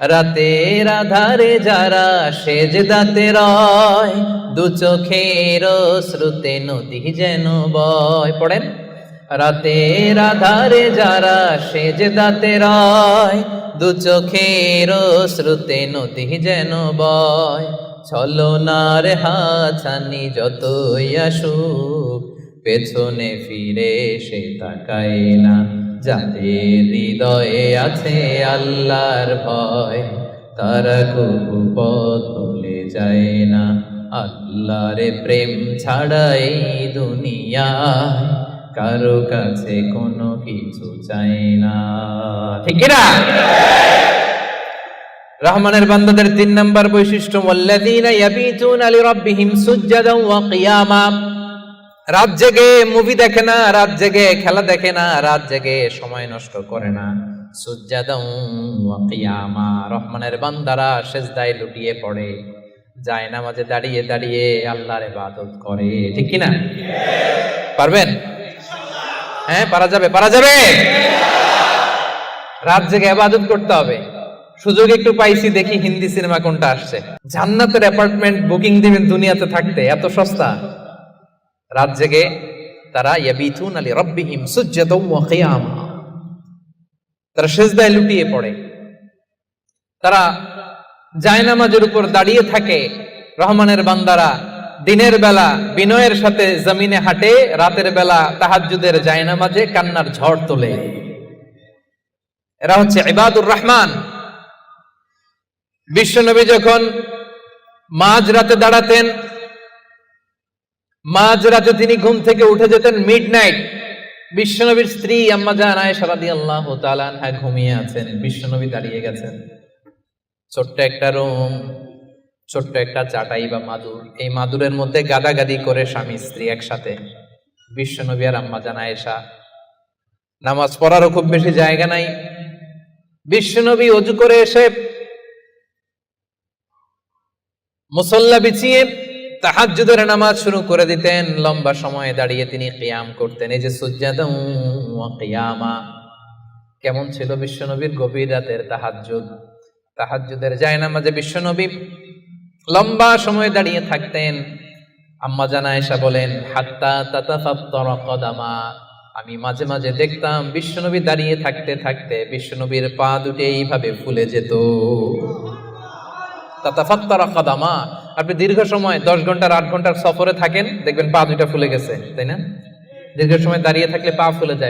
রাতের আধারে যারা সেজ দাতে রয়, দু চোখের শ্রুতে নদী যেন বয়। পড়েন? রাতের আধারে যারা সেজ দাতে রয়, দু চোখের শ্রুতে নদী যেন বয়। ছলনার হাছানি যতই আসুক, পেছনে ফিরে সে তাকায় না। যাদের হৃদয়ে আছে আল্লাহর ভয়, তারা কবু পথ যায় না। আল্লাহর প্রেম ছাড়া এই দুনিয়ায় কারও কাছে কোনো কিছু চাই না। ঠিক না? রহমানের বান্দাদের তিন নম্বর বৈশিষ্ট্য, ওয়াল্লাযীনা ইয়াবিতুনা লিরাব্বিহিম সুজদান ওয়া কিয়ামা। রাত জেগে মুভি দেখে না, রাত জেগে খেলা দেখে না, রাত জেগে সময় নষ্ট করে না। রহমানের বান্দারা সেজদায় লুটিয়ে পড়ে। যায় নামাজে দাঁড়িয়ে দাঁড়িয়ে আল্লাহর ইবাদত করে। ঠিক কি না পারবেন? হ্যাঁ পারা যাবে পারা যাবে। রাত জেগে ইবাদত করতে হবে। সুযোগ একটু পাইছি, দেখি হিন্দি সিনেমা কোনটা আসছে। জান্নাতের অ্যাপার্টমেন্ট বুকিং দিবেন দুনিয়াতে থাকতে, এত সস্তা। রাত জেগে তারা ইয়াবিথুন আলী রব্বিহিম কিয়ামা তারা সেজদায় লুটিয়ে পড়ে। তারা জায়নামাজের উপর দাঁড়িয়ে থাকে। রহমানের বান্দারা দিনের বেলা বিনয়ের সাথে জমিনে হাঁটে, রাতের বেলা তাহাজ্জুদের জায়নামাজে কান্নার ঝড় তোলে। এরা হচ্ছে ইবাদুর রহমান। বিশ্বনবী যখন মাঝ রাতে দাঁড়াতেন মাঝ রাতে তিনি ঘুম থেকে উঠে যেতেন মিড নাইট বিশ্বনবীর স্ত্রী আম্মা জান আয়েশা ঘুমিয়ে আছেন। বিশ্বনবী দাঁড়িয়ে গেছেন। ছোট্ট একটা রুম, ছোট্ট একটা চাটাই বা মাদুর। এই মাদুরের মধ্যে গাদাগাদি করে স্বামী, স্ত্রী একসাথে। বিশ্বনবী আর আম্মা জান আয়েশা, নামাজ পড়ারও খুব বেশি জায়গা নাই। বিশ্বনবী অজু করে এসে মুসল্লা বিছিয়ে তাহাজ্জুদের নামাজ শুরু করে দিতেন। লম্বা সময় দাঁড়িয়ে তিনি কিয়াম করতেন। এই যে সুজ্জাদাম কেমন ছিল বিশ্বনবীর গভীর রাতের তাহাজ্জুদ? তাহাজ্জুদের জায়নামাজে বিশ্বনবী লম্বা সময় দাঁড়িয়ে থাকতেন। আম্মা জানা এসা বলেন, হাত্তা কদামা। আমি মাঝে মাঝে দেখতাম বিশ্বনবী দাঁড়িয়ে থাকতে থাকতে বিশ্বনবীর পা দুটি এইভাবে ফুলে যেত। তাতাফাত্তারা কাদামা। আপনি দীর্ঘ সময়, দশ ঘণ্টার আট ঘণ্টার সফরে থাকেন, দেখবেন পা দুইটা ফুলে গেছে, তাই না? দীর্ঘ সময় দাঁড়িয়ে থাকলে পা ফুলে যায়।